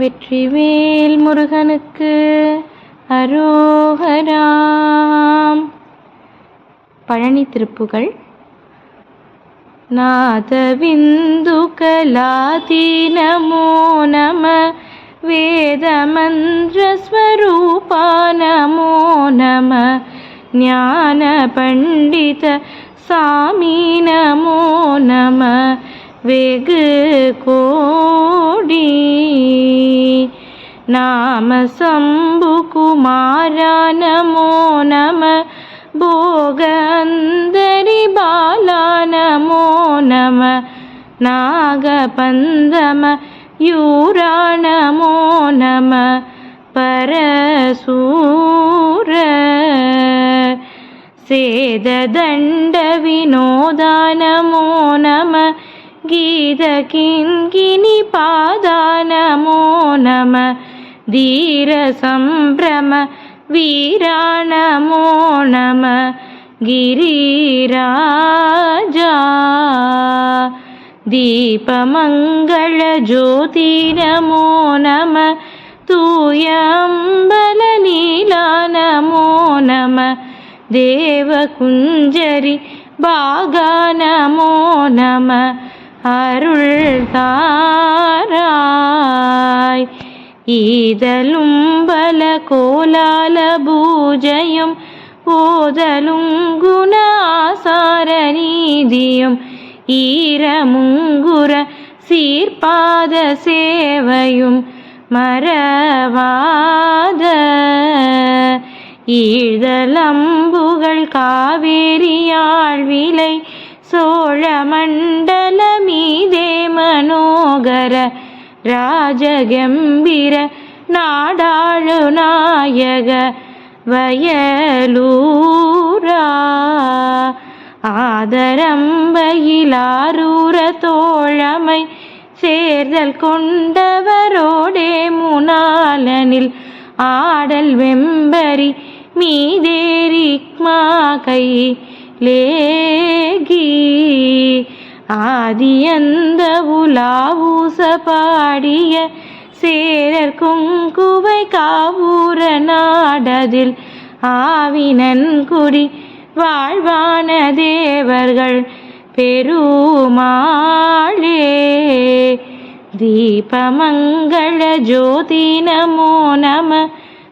வெற்றிவேல் முருகனுக்கு அரோகராம் பழனி திருப்புகள் नादविन्दुकलाति नमो नम वेदमन्त्रस्वरूपा नमो नम ज्ञानपण्डित सामी नमो नम वेगकोडी नाम शम्भुकुमारा नमो नम भोगन्दरि बाला नमो नम नागपन्दम यूरा नमो नम परसूर सेददण्डविनोदा नमो नम गीतकिङ्किनिपादा नमो नम धीरसम्भ्रम वीराणमो नम नमः गिरीराजा। दीपमङ्गलज्योतिर्मो नमः तूयं नमो नम देवकुञ्जरि भागा नमो नम अरुल्ताराय ஈதலும் பல கோலால பூஜையும் ஓதலும் குண ஆசார நீதியும் ஈரமுங்குர சீர்பாத சேவையும் மறவாத. ஈழலம்புகள் காவேரியாழ் ராஜகம்பீர நாடாழு நாயக வயலூரா. ஆதரம்பயிலாரூர தோழமை சேர்தல் கொண்டவரோடே முனாலனில் ஆடல் வெம்பரி மீதேரிக்மா கை லேகி ஆதியந்த உலாவூச பாடிய சேரர் குங்குவை காவூர நாடதில் ஆவினன்குடி வாழ்வான தேவர்கள் பெருமாளே. தீபமங்கள ஜோதி நமோ நம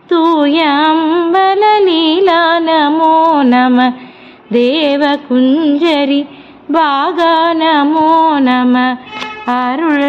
தூய அம்பல லீலா நமோ நம தேவகுஞ்சரி பாகா நமோ நம. அருள்